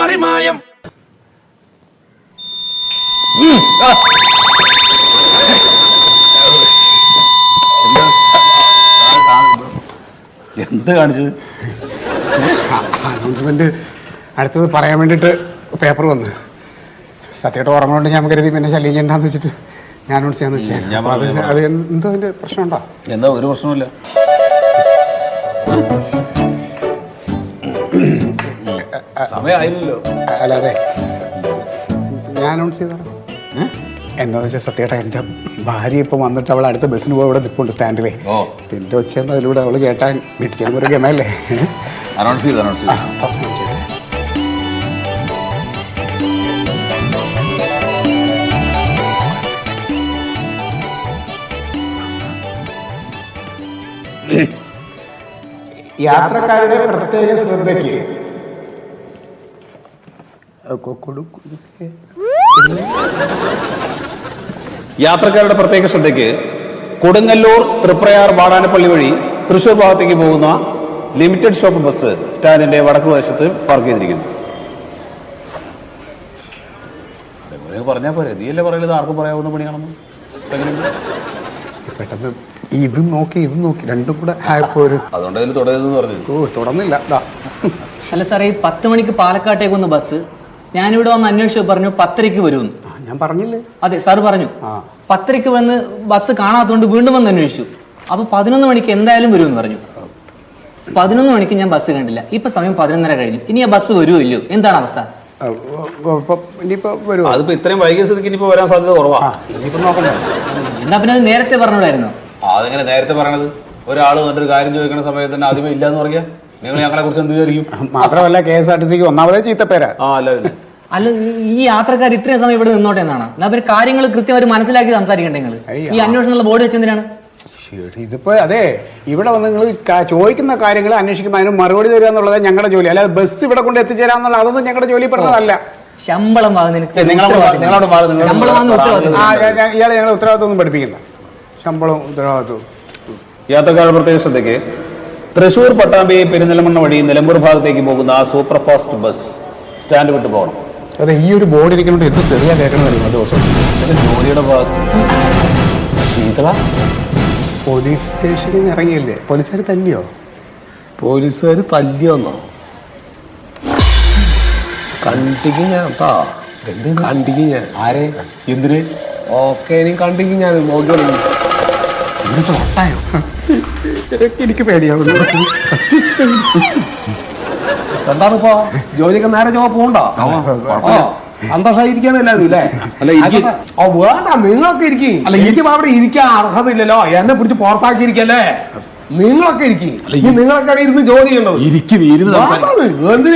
മറിമായം. എന്ത് കാണിച്ചത്? അനൗൺസ്മെന്റ് അടുത്തത് പറയാൻ വേണ്ടിട്ട് പേപ്പർ വന്ന്. സത്യമായിട്ട് ഉറങ്ങുകൊണ്ട് ഞാൻ കരുതി പിന്നെ ശല്യം ചെയ്യണ്ടെന്ന് വെച്ചിട്ട് ഞാൻ അനൗൺസ് ചെയ്യാന്ന് വെച്ചാൽ അത് എന്തോ അതിന്റെ പ്രശ്നമുണ്ടോ? എന്താ ഒരു പ്രശ്നമില്ല സമയമായില്ലല്ലോ. അല്ലാതെ ഞാൻ അനൗൺസ് ചെയ്തോ എന്താന്ന് വെച്ചാൽ സത്യമായിട്ട് എന്റെ ഭാര്യ ഇപ്പം വന്നിട്ട് അവൾ അടുത്ത ബസ്സിന് പോയി ഇവിടെ നിൽപ്പുണ്ട് സ്റ്റാൻഡിലേ പിന്നെ ഒച്ചയെന്ന് അതിലൂടെ അവൾ കേട്ടാൻ വീട്ടിൽ ചെല്ലുമ്പോൾ ഒരു ഗമയല്ലേ? അനൗൺസ് ചെയ്ത് അനൗൺസ് ചെയ്ത്? യാത്രക്കാരുടെ പ്രത്യേക ശ്രദ്ധയ്ക്ക് യാത്രക്കാരുടെ പ്രത്യേക ശ്രദ്ധയ്ക്ക് കൊടുങ്ങല്ലൂർ തൃപ്രയാർ വാടാനപ്പള്ളി വഴി തൃശൂർ ഭാഗത്തേക്ക് പോകുന്ന ലിമിറ്റഡ് ഷോപ്പ് ബസ് സ്റ്റാൻഡിന്റെ വടക്ക് വശത്ത് പാർക്ക് ചെയ്തിരിക്കുന്നു. പറഞ്ഞാൽ പോരെ. നീയല്ലേ പറയുന്നത് ആർക്കും പറയാവുന്ന പണിയാണെന്ന്? പെട്ടെന്ന് ഇതും നോക്കി ഇതും നോക്കി. രണ്ടും കൂടെ ആയപ്പോ ഒരു അതുകൊണ്ട് അതിൽ തുടരുതെന്ന് പറഞ്ഞു ഓ തുടർന്നില്ല. അല്ല സാറേ ഈ പത്ത് മണിക്ക് പാലക്കാട്ടേക്ക് വന്ന ബസ് ഞാനിവിടെ വന്ന് അന്വേഷിച്ചു പറഞ്ഞു പത്തരയ്ക്ക് വരുമെന്ന്. ആ, ഞാൻ പറഞ്ഞില്ലേ? അതെ സാർ പറഞ്ഞു. ആ. പത്തരയ്ക്ക് വന്ന് ബസ് കാണാത്തതുകൊണ്ട് വീണ്ടും വന്ന് അന്വേഷിച്ചു. അപ്പൊ പതിനൊന്ന് മണിക്ക് എന്തായാലും വരുമെന്ന് പറഞ്ഞു. പതിനൊന്ന് മണിക്ക് ഞാൻ ബസ് കണ്ടില്ല. ഇപ്പൊ സമയം പതിനൊന്നര കഴിഞ്ഞു. ഇനി ആ ബസ് വരുമോ ഇല്ലയോ? എന്താണ് അവസ്ഥ? ആ, ഓ, ഓ, ഇപ്പൊ ഇനിയിപ്പോ വരുമോ അതിപ്പോ ഇത്രയും വൈകിയ സ്ഥിതിക്ക് ഇനിയിപ്പോ വരാൻ സാധ്യത കുറവാ. ആ ഇനിയിപ്പോ നോക്കണ്ടേ. എന്നാ പിന്നെ അത് നേരത്തെ പറഞ്ഞോളായിരുന്നു ആ, അതെങ്ങനെ നേരത്തെ പറയണത്? ഒരാൾ വന്നിട്ട് ഒരു കാര്യം ചോദിക്കുന്ന സമയത്ത് തന്നെ ആദ്യമേ ഇല്ലാന്ന് പറയാ നിങ്ങൾ ഞങ്ങളെ കുറിച്ച് എന്ത് വിചാരിക്കും? മാത്രമല്ല കെ എസ് ആർ ടി സിക്ക് ഒന്നാമതേ ചീത്തപ്പേരാ. ആ അല്ല പിന്നെ. അല്ല ഈ- യാത്രക്കാർ ഇത്രയും സമയം ഇവിടെ നിന്നോട്ടെ എന്നാണ്? എന്നാ പിന്നെ കാര്യങ്ങൾ കൃത്യമായിട്ട് മനസ്സിലാക്കി സംസാരിക്കണ്ടേ നിങ്ങൾ അയ്യ. ഈ അന്വേഷണമുള്ള ബോർഡ് വെച്ചെന്തിനാണ്? ശരി, ഇതിപ്പോ അതെ ഇവിടെ വന്ന് നിങ്ങൾ ചോദിക്കുന്ന കാര്യങ്ങൾ അന്വേഷിക്കുമ്പോൾ അതിന് മറുപടി തരിക എന്നുള്ളത് ഞങ്ങളുടെ ജോലി. അല്ലാതെ ബസ് ഇവിടെ കൊണ്ട് എത്തിച്ചേരാന്നുള്ള അതൊന്നും ഞങ്ങളുടെ ജോലി പെടുന്നതല്ല ശമ്പളം വാങ്ങുന്നതിന് ശരി, വാങ്ങുന്ന ഉത്തരവാദിത്വം ആ ഇയാളെ ഞങ്ങൾ ഉത്തരവാദിത്വം ഒന്നും പഠിപ്പിക്കണ്ട ശമ്പളം ഉത്തരവാദിത്വവും യാത്രക്കാരുടെ പ്രത്യേക ശ്രദ്ധയ്ക്ക് തൃശൂർ പട്ടാമ്പി പെരിന്തൽമണ്ണ വഴി നിലമ്പൂർ ഭാഗത്തേക്ക് പോകുന്ന ആ സൂപ്പർ ഫാസ്റ്റ് ബസ് സ്റ്റാൻഡ് വിട്ട് പോകണം. അതെ ഈ ഒരു ബോർഡ് ഇരിക്കുന്നുണ്ട്. എന്ത് തെറിയാ കേൾക്കണമെന്നറിയോ ദിവസം. ജോലിയുടെ ഭാഗത്ത്. ശീതള? പോലീസ് സ്റ്റേഷനിൽ നിന്ന് ഇറങ്ങിയില്ലേ? പോലീസുകാർ തല്ലിയോ? പോലീസുകാർ തല്ലിയോന്നോ കണ്ടിക്ക് ഞാൻ കേട്ടോ കണ്ടിക്ക് ഞാൻ. ആരെ? എന്തിന്? ഓക്കെ ഇനി കണ്ടിക്ക് ഞാൻ. നോക്കിയോളൂ ഇവിടുത്തെ വട്ടായോ എനിക്ക് പേടിയാവുന്നു. എന്താണ് ഇപ്പോ ജോലിക്ക് നേരെ ചോ പോണ്ടോ സന്തോഷമായിരിക്കാണ് എല്ലാവരും ഇല്ലേ അല്ല, വേണ്ട നിങ്ങളൊക്കെ ഇരിക്കും. അല്ല എനിക്ക് അവിടെ ഇരിക്കാൻ അർഹതയില്ലല്ലോ. എന്നെ പിടിച്ച് പുറത്താക്കിയിരിക്കല്ലേ? നിങ്ങളൊക്കെ ഇരിക്കും. നിങ്ങളൊക്കെ അവിടെ ഇരുന്ന് ജോലി ചെയ്യേണ്ടത്. ഇരിക്കും ഇരുന്ന് സംസാരിക്കും. വേണ്ട, എന്തിന്